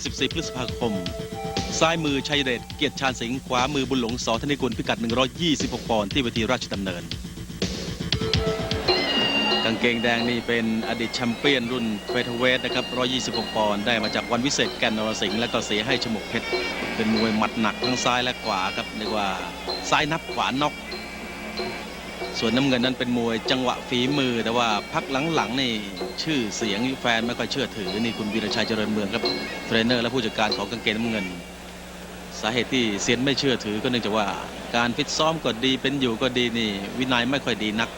24 พฤษภาคม ซ้ายมือชัยเดชเกียรติชาญสิงห์ขวามือบุญหลงสอธนิกุลพิกัด 126 ปอนด์ที่เวทีราชดำเนิน กางเกงแดงนี่เป็นอดีตแชมเปี้ยนรุ่นเฟเธอร์เวทนะครับ 126 ปอนด์ได้มาจากวันวิเศษแกนนรสิงห์และก็เสียให้ชมกเพชร เป็นมวยหมัดหนักทั้งซ้ายและขวาครับเรียกว่าซ้ายนับขวาน็อก ส่วนน้ำเงินนั้นเป็นมวยจังหวะฝีมือ แต่ว่าพักหลังๆนี่ชื่อเสียงแฟนไม่ค่อยเชื่อถือนี่คุณวีรชัยเจริญเมืองครับเทรนเนอร์และผู้จัดการของกางเกงน้ำเงิน สาเหตุที่เซียนไม่เชื่อถือก็เนื่องจากว่า การฟิตซ้อมก็ดีเป็นอยู่ก็ดีนี่ วินัยไม่ค่อยดีนัก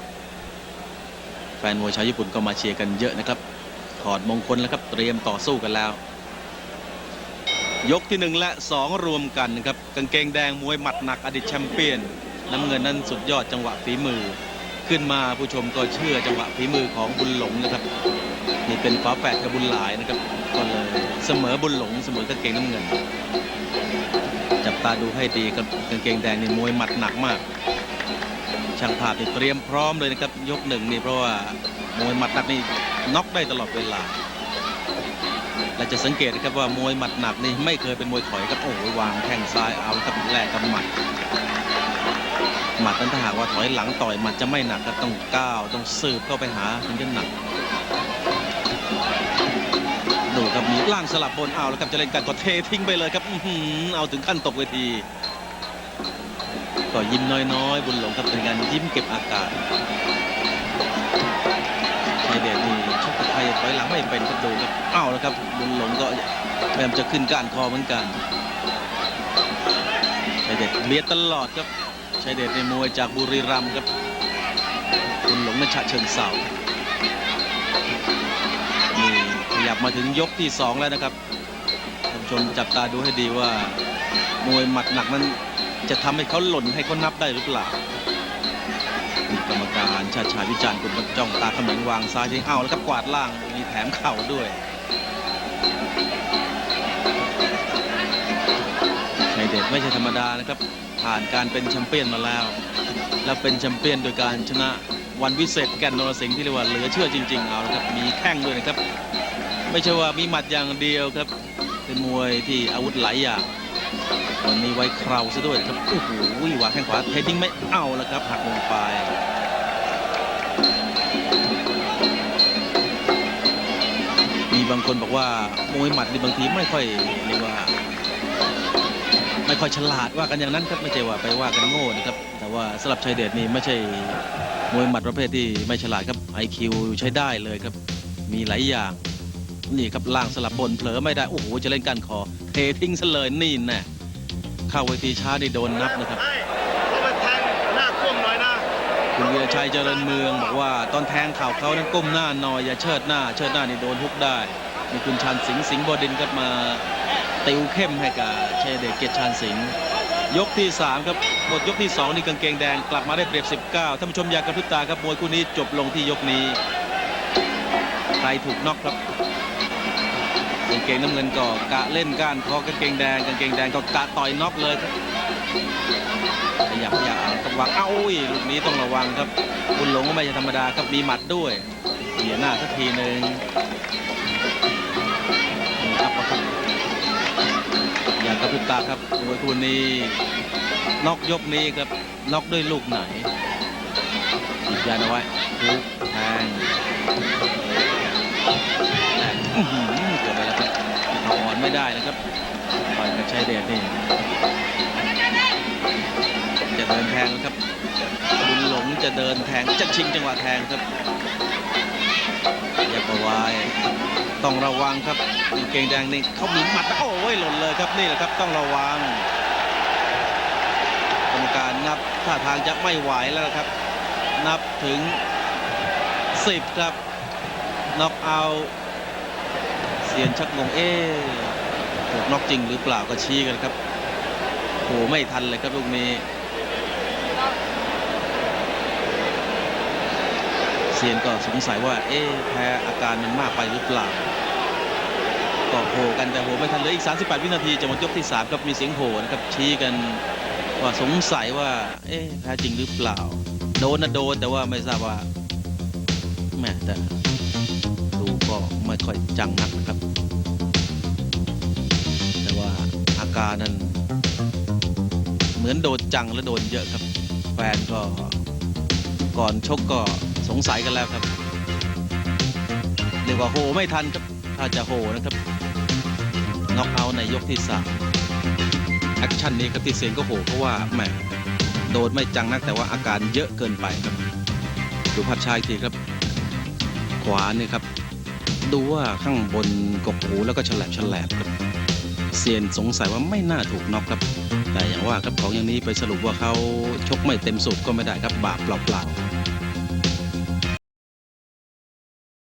แฟนมวยชาวญี่ปุ่นก็มาเชียร์กันเยอะนะครับถอดมงคลแล้วครับเตรียมต่อสู้กันแล้ว ยกที่หนึ่งและสองรวมกันนะครับกางเกงแดงมวยหมัดหนักอดีตแชมเปี้ยน น้ำเงินนั้นสุดยอดจังหวะฝีมือ ขึ้นมาผู้ชมก็เชื่อจังหวะฝีมือของบุญหลงนะครับนี่เป็นฝาแฝดกับบุญหลายนะครับก็เลยเสมอบุญหลงเสมอกางเกงน้ำเงิน จับตาดูให้ดีครับกางเกงแดงนี่มวยหมัดหนักมาก ช่างภาพนี่เตรียมพร้อมเลยนะครับ ยกหนึ่งนี่เพราะว่ามวยหมัดหนักนี่น็อกได้ตลอดเวลาและจะสังเกตนะครับว่ามวยหมัดหนักนี่ไม่เคยเป็นมวยถอยครับโอ้ยวางแข้งซ้ายเอาครับแลกกับหมัด หมัดนั้นถ้าหากว่าถอยหลังต่อยหมัดจะไม่หนักครับต้องก้าวต้องสืบเข้าไปหาถึงจะหนักดูครับมีล่างสลับบนเอาแล้วครับจะเล่นกันก็เททิ้งไปเลยครับอือหือเอาถึงขั้นตกเวที ก็ยิ้มน้อยๆ บุญหลงครับเป็นการยิ้มเก็บอากาศชายเดชนี่ชกกับใครถอยหลังไม่เป็นครับดูครับเอาแล้วครับบุญหลงก็พยายามจะขึ้นกานคอเหมือนกันชายเดชเบียดตลอดครับ ชายเดชในมวยจากบุรีรัมย์ครับบุญหลงนัชฉะเชิงเสานี่ขยับมาถึงยกที่สองแล้วนะครับท่านผู้ชมจับตาดูให้ดีว่ามวยหมัดหนักนั้นจะทำให้เขาหล่นให้เขานับได้หรือเปล่านี่กรรมการชาชายวิจารณ์คุณจ้องตาเขมิงวางซ้ายทิ้งเอาแล้วครับกวาดล่างมีแถมเข่าด้วย เดชไม่ใช่ธรรมดานะครับ ผ่านการเป็นแชมเปี้ยนมาแล้ว แล้วเป็นแชมเปี้ยนโดยการชนะวันวิเศษแก่นนรสิงห์ที่เรียกว่าเหลือเชื่อจริง ๆ เอาละครับ มีแข้งด้วยนะครับ ไม่ใช่ว่ามีหมัดอย่างเดียวครับ เป็นมวยที่อาวุธหลายอย่างวันนี้ไว้เคราวซะด้วยครับโอ้โหวาแข้งขวาเททิ้งไม่เอาแล้วครับหักลงไปมีบางคนบอกว่ามวยหมัดนี่บางทีไม่ค่อยเรียกว่า ไม่ค่อยฉลาดว่ากันอย่างนั้นครับไม่ใช่ว่าไปว่ากันโง่นะครับแต่ว่าสำหรับชัยเดชนี่ไม่ใช่มวยหมัดประเภทที่ไม่ฉลาดครับ IQ ใช้ได้เลยครับ มีหลายอย่างนี่ครับล่างสลับบนเผลอไม่ได้ โอ้โห จะเล่นกันคอเททิ้งซะเลยนี่แน่เข้าเวทีช้านี่โดนนับนะครับให้เขาไปแทงหน้าก้มหน่อยนะคุณวีรชัยเจริญเมืองบอกว่าตอนแทงเข่าเขานั้นก้มหน้าหน่อยอย่าเชิดหน้า เชิดหน้านี่โดนทุกได้ มีคุณชานสิงห์สิงห์บดินทร์ครับมา ติวเข้มให้กับเชเดเกตชานสิงห์ยกที่ 3 ครับหมดยกที่ 2 นี่กางเกงแดงกลับมาได้เปรียบ 19ท่านผู้ชมอยากกระพริบตาครับมวยคู่นี้จบลงที่ยกนี้ใครถูกน็อกครับกางเกงน้ำเงินก็กะเล่นก้านคอกางเกงแดงกางเกงแดงก็กะต่อยน็อกเลยครับขยับขยับต้องวางเอ้าลูกนี้ต้องระวังครับบุญหลงก็ไม่ใช่ธรรมดาครับมีหมัดด้วยเสียหน้าสักทีหนึ่งากระพริบตาครับมวยคู่นี้น็อกยกนี้ครับน็อกด้วยลูกไหนยันเอาไว้ทุกแทงเกิดอะไรแล้วครับเอนไม่ได้นะครับต่อยกับชัยเดชนี่จะเดินแทงแล้วครับบุญหลงจะเดินแทงจะชิงจังหวะแทงครับอย่าประวายต้องระวังครับเกงแดงนี่เขามีหมัดโอ้ยหล่นเลย ครับนี่แหละครับต้องระวังกรรมการนับท่าทางจะไม่ไหวแล้วนะครับ นับถึง 10 ครับน็อกเอาเซียนชักงงเอ๊ถูกน็อกจริงหรือเปล่าก็ชี้กันครับโหไม่ทันเลยครับลูกนี้เซียนก็สงสัยว่าเอ๊ะแพ้อาการมันมากไปหรือเปล่า ก็โหกันแต่โหไม่ทันเหลยอีก 38 วินาทีจะหมดยกที่ 3 ครับมีเสียงโหนะครับชี้กันว่าสงสัยว่า เอ๊ะแพ้จริงหรือเปล่า โดนนะโดนแต่ว่าไม่ทราบว่าแม่แต่ดูก็ไม่ค่อยจังนักนะครับ แต่ว่าอาการนั้นเหมือนโดนจังและโดนเยอะครับ แฟนก็ก่อนชกก็สงสัยกันแล้วครับเรียกว่าโหไม่ทันครับ ถ้าจะโหนะครับน็อกเอาในยกที่สามแอคชั่นนี้ครับที่เสียงก็โหเพราะว่าแหมโดนไม่จังนักแต่ว่าอาการเยอะเกินไปครับ ดูภาพชาอีกทีครับ ขวานี่ครับ ดูว่าข้างบนกกหูแล้วก็ฉลับฉลบครับเซียนสงสัยว่าไม่น่าถูกน็อกครับ แต่อย่างว่าครับของอย่างนี้ไปสรุปว่าเขาชกไม่เต็มสูบก็ไม่ได้ครับบาปเปล่าๆ